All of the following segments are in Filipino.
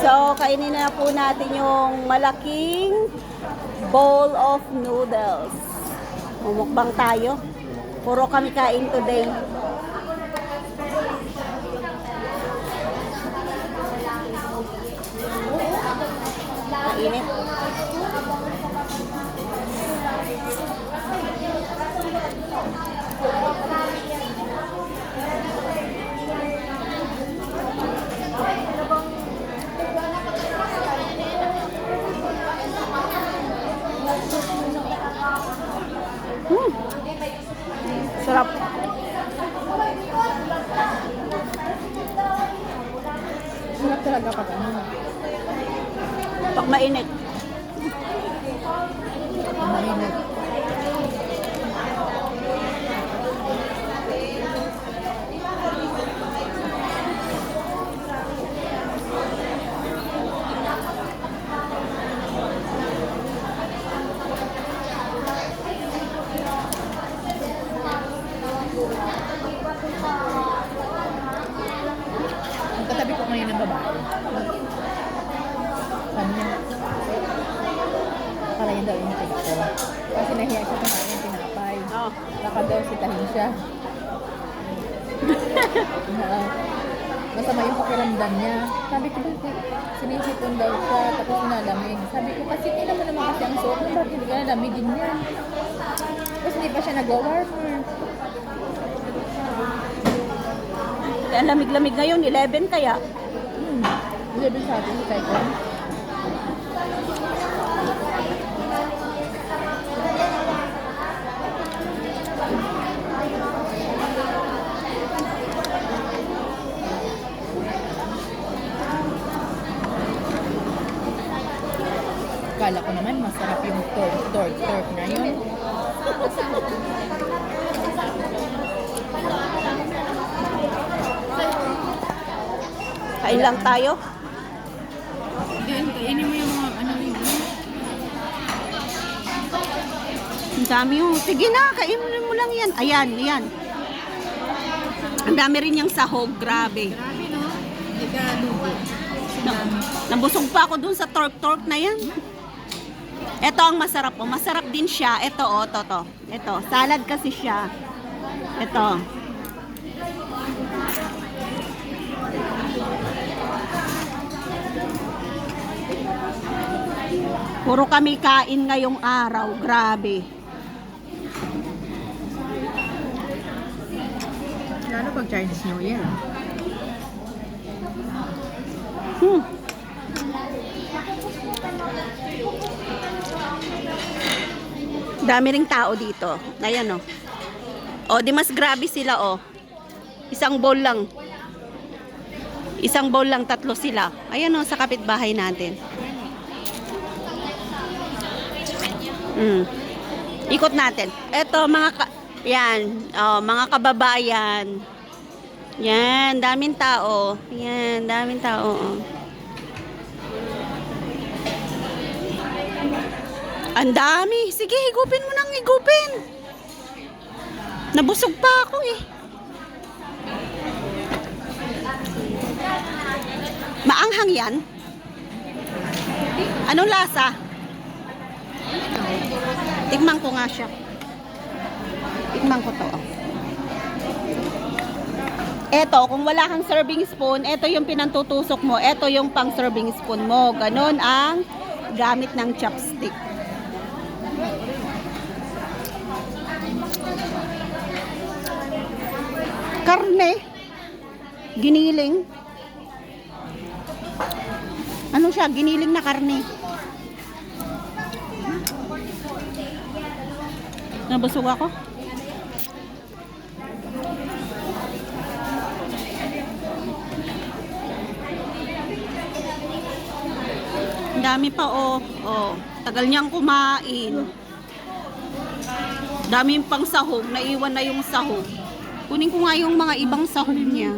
So, kainin na po natin yung malaking bowl of noodles. Mumukbang tayo. Puro kami kain today. Talaga pag ano. Pag mainit. Mainit. Katabi ko ngayon ng babae. Sabi niya, akala niya daw yung ko. Kasi nahiya siya kumain ng tinapay. Oh. Baka daw sitahin siya. Oo. Masama yung pakiramdam niya. Sabi ko? Sinisipon daw siya, tapos nalamig. Sabi ko, kasi tingnan mo naman kasi ang suot mo, bakit hindi ka nalamigin niya? Tapos hindi pa siya nag-warmer. Ang lamig-lamig ngayon, 11 kaya. Hmm. 11 sa atin, sa ko. Kala ko naman masarap yung tork, tork, tork na yun. Kain lang tayo. Kainin mo yung mga ano yun. Ang dami yung, sige na, kainin mo lang yan. Ayan, yan. Ang dami rin yung sahog, grabe. Grabe no? Lugo. Na, nabusog pa ako dun sa tork-tork na yan. Ito ang masarap po. Masarap din siya. Ito oh, to to. Ito, salad kasi siya. Ito. Puro kami kain ngayong araw. Grabe. Lalo pag Chinese New Year. Hmm. Dami ring tao dito. Ayan oh. O, di mas grabe sila oh. Isang bowl lang. Isang bowl lang, tatlo sila. Ayan oh, sa kapitbahay natin. Mm. Ikot natin. Eto, mga ka- yan, oh, mga kababayan. Yan, daming tao. Yan, daming tao. Oh. Ang dami. Sige, higupin mo nang higupin. Nabusog pa ako eh. Maanghang yan? Anong lasa? Tikman ko nga siya. Tikman ko to. oh. Eto, kung wala kang serving spoon, eto yung pinantutusok mo, eto yung pang serving spoon mo. Ganon ang gamit ng chopstick. Karne. Giniling. Ano siya? Giniling na karne. Nabusog ako? Ang dami pa oh. Oh, tagal niyang kumain. Dami pang sahog, naiwan na yung sahog. Kunin ko nga yung mga ibang sahog niya.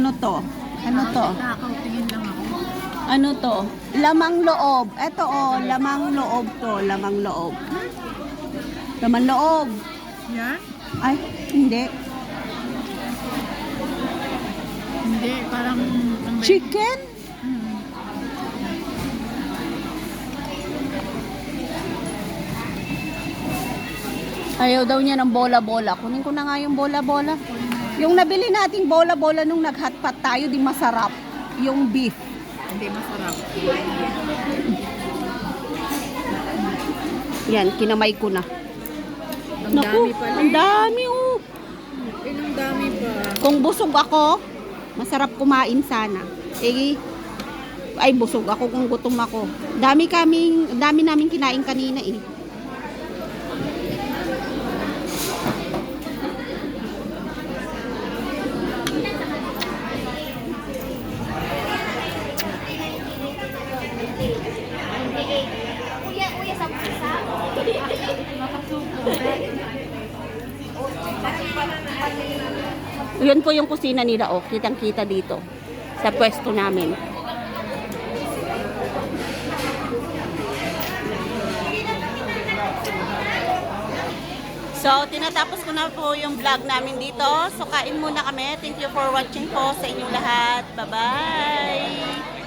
Ano to? Ano to? Takaw, tingin lang ako. Ano to? Lamang loob. Ito oh, lamang loob to, lamang loob. Laman loob. Yan? Ay, hindi. Hindi, parang... Ang Chicken? Hmm. Ayaw daw niya ng bola-bola. Kunin ko na nga yung bola-bola. Yung nabili nating bola-bola nung nag-hotpot tayo, di masarap. Yung beef. Hindi masarap. Yan, kinamay ko na. Ang dami pala. ang dami oh. Eh, ang dami pa. Kung busog ako, masarap kumain sana. Eh, ay busog ako kung gutom ako. Dami kaming, dami namin kinain kanina eh. Yun po yung kusina nila, oh. Kitang-kita dito. Sa pwesto namin. So, tinatapos ko na po yung vlog namin dito. So, kain muna kami. Thank you for watching po sa inyong lahat. Bye-bye!